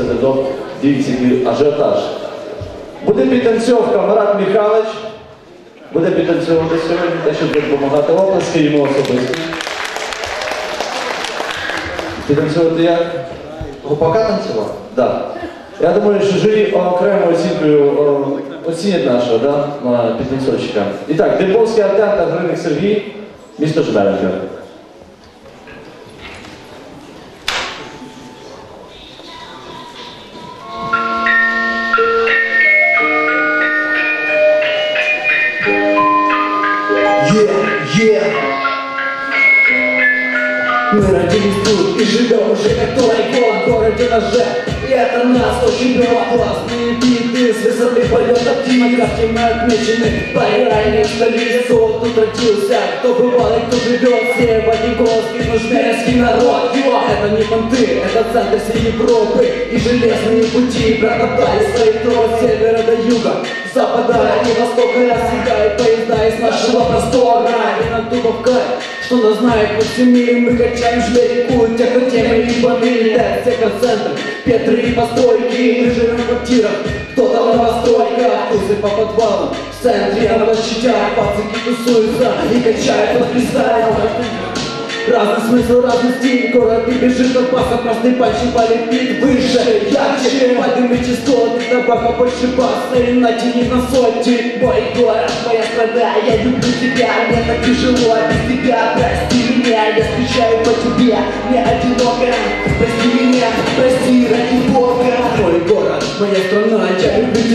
це не дивіться, який ажіотаж. Буде підтанцьовка Марат Михайлович. Буде підтанцьовувати сьогодні, те, щоб допомагати оплески йому особисто. Підтанцьовувати як? Гопака танцював? Так. Я думаю, що журі окремою оцінкою оцінять нашого да, підтанцьовщика. І так, Демповський Артем та Гриник Сергій, місто Жмеренка. Yeah. Мы родились тут и живем уже который год. В городе ноже И это нас очень первоклассные биты С высоты полета как мы отмечены. Поиграли в столицу, тут родился Кто бывал и кто живет, все Вадиковский, Нужнерский народ. Йо, это не понты, это центр всей Европы И железные пути. Протоптали свои трон севера до юга Запада и востока. Рассекают поезда из нашего простора. И на дубовка, что нас знает по миру. Мы качаем жмерику, тех, кто темы либо летает Техноцентр, Петры и постройки. Мы живем в квартирах, кто-то в новостройках Тузы по подвалам, в центре на площадях. Пацаки тусуются и качают под фристайл Разный смысл, разный стиль, город не бежит от баха, красный пальчик полетит выше, ярче, поднимай частоты, добавка больше баса, и натяни на сотни. Мой город, моя страна, я люблю тебя, мне так тяжело без тебя, прости меня, я скучаю по тебе, мне одиноко,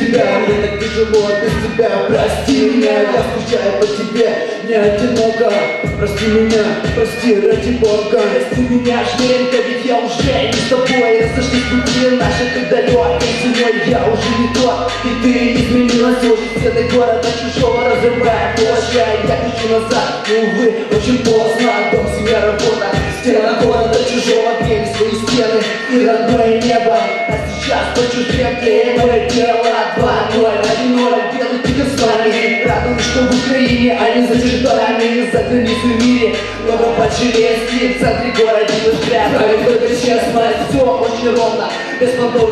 тебя Мне так тяжело без тебя. Прости меня, я скучаю по тебе. Не одиноко Прости меня, прости ради Бога. Прости меня, Женька, ведь я уже не с тобой. Разошлись пути наши так далеко Ценой я уже не тот И ты изменилась уже Стены города чужого разрывая Положая, я хочу назад Но, увы, очень поздно. Дом, семья, работа Стена города чужого. Пели свои стены и родное небо. А сейчас хочу крепкие мои тела 2-0, 1-0, белый пикерстами что в Украине, а за чертами За границу мире, много подшелести В центре города мы спрятали Только честно, все очень ровно. Без понтов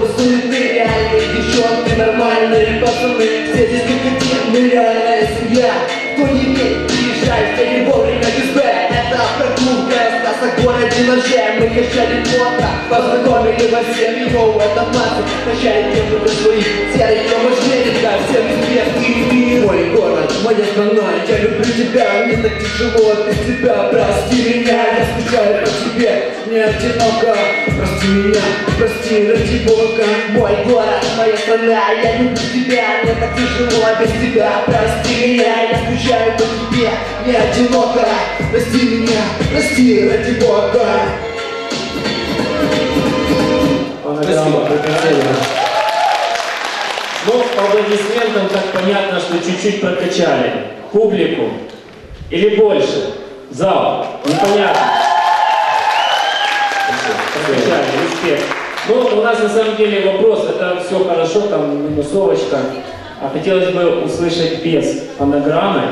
и девчонки Нормальные пацаны, здесь как один Мы реальная семья, кто не имеет, приезжай Все не вовремя, без бэк во всем его, это пацан, качали тему для своих, серый Тёма Жмеренко, всем известный мир, мой город, моя страна, я люблю тебя, мне так тяжело без тебя, прости меня, я скучаю по тебе, мне одиноко, прости меня, прости ради Бога, мой город, моя страна, я люблю тебя, мне так тяжело без тебя, прости меня, я скучаю по тебе, мне одиноко, прости меня, прости ради Бога. Прокачали. Ну, по аплодисментам так понятно, что чуть-чуть прокачали. Публику или больше? Зал? Непонятно. Прокачали, респект. Ну, у нас на самом деле вопрос, это все хорошо, там минусовочка. А хотелось бы услышать без фонограммы.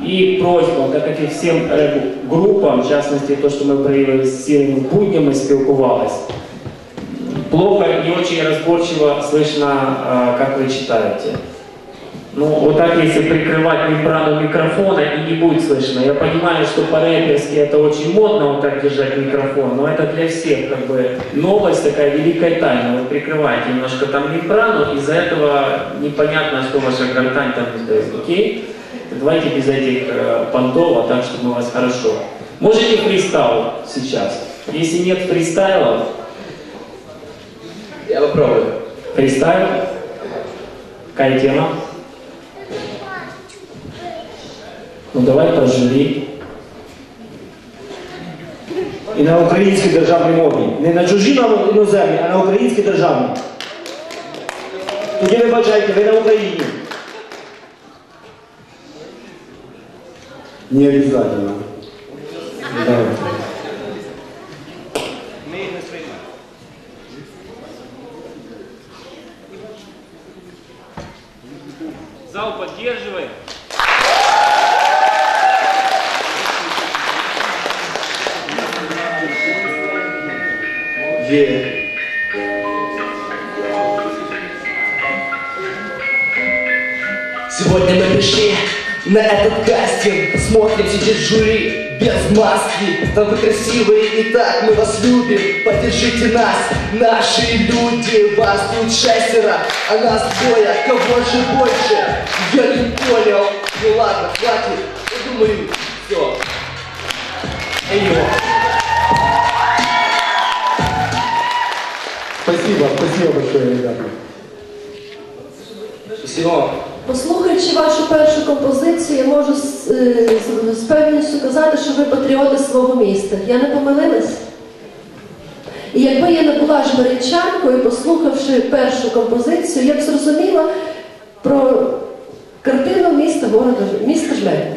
И просьба, так как и всем рэп-группам, в частности, то, что мы проявили з цілими буднями, спілкувались, плохо, не очень разборчиво слышно, а, как вы читаете. Ну, вот так, если прикрывать мембрану микрофона, и не будет слышно. Я понимаю, что по-рэперски это очень модно вот так держать микрофон, но это для всех как бы новость такая великая тайна. Вы прикрываете немножко там мембрану, из-за этого непонятно, что ваша гортань там издает. Окей? Давайте без этих э, понтов, а так, чтобы у вас хорошо. Можете фристайл сейчас? Если нет фристайлов, Я попробую. Фристайл? Какая тема? Ну давай поживи. І на українській державній мові. Не на чужій нам іноземній, а на українській державній. Тоді ви бачаєте, ви на Україні. Не обязательно. Давайте. Зал поддерживает. Yeah. Сегодня мы пришли на этот кастинг Смотрим, сидит жюри без маски. Там вы красивые и так мы вас любим. Поддержите нас, наши люди Вас тут шестеро, а нас двое. Кого же больше? Я не понял. Ну ладно, хватит. Я думаю, все Эйо. Спасибо, спасибо большое, ребята. Спасибо Послухаючи вашу першу композицію, я можу з, е, з- з певністю казати, що ви патріоти свого міста. Я не помилилась? І якби я не була жмеричанкою, послухавши першу композицію, я б зрозуміла про картину міста города, міста Жмеринки.